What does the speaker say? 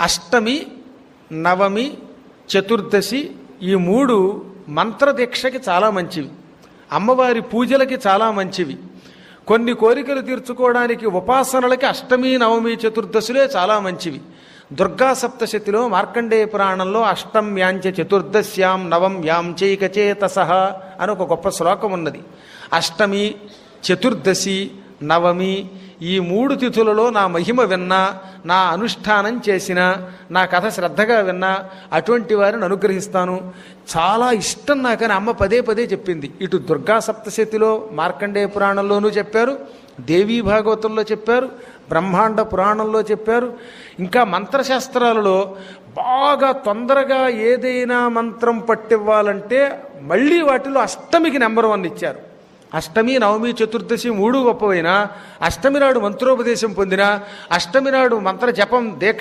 అష్టమి నవమి చతుర్దశి ఈ మూడు మంత్రదీక్షకి చాలా మంచివి. అమ్మవారి పూజలకి చాలా మంచివి. కొన్ని కోరికలు తీర్చుకోవడానికి ఉపాసనలకి అష్టమి నవమి చతుర్దశులే చాలా మంచివి. దుర్గా సప్తశతిలో మార్కండేయ పురాణంలో అష్టం యాంచ చతుర్దశ్యాం నవం యాం చైకచేతస అని ఒక గొప్ప శ్లోకం ఉన్నది. అష్టమి చతుర్దశి నవమి ఈ మూడు తిథులలో నా మహిమ విన్నా నా అనుష్ఠానం చేసిన నా కథ శ్రద్ధగా విన్నా అటువంటి వారిని అనుగ్రహిస్తాను. చాలా ఇష్టం నాకని అమ్మ పదే పదే చెప్పింది. ఇటు దుర్గా సప్తశతిలో మార్కండేయ పురాణంలోనూ చెప్పారు దేవీ భాగవతంలో చెప్పారు బ్రహ్మాండ పురాణంలో చెప్పారు. ఇంకా మంత్రశాస్త్రాలలో బాగా తొందరగా ఏదైనా మంత్రం పట్టివ్వాలంటే మళ్ళీ వాటిలో అష్టమికి నెంబర్ వన్ ఇచ్చారు. అష్టమి నవమి చతుర్దశి మూడు గొప్పవైనా అష్టమి నాడు మంత్రోపదేశం పొందిన అష్టమి నాడు మంత్ర జపం దీక్ష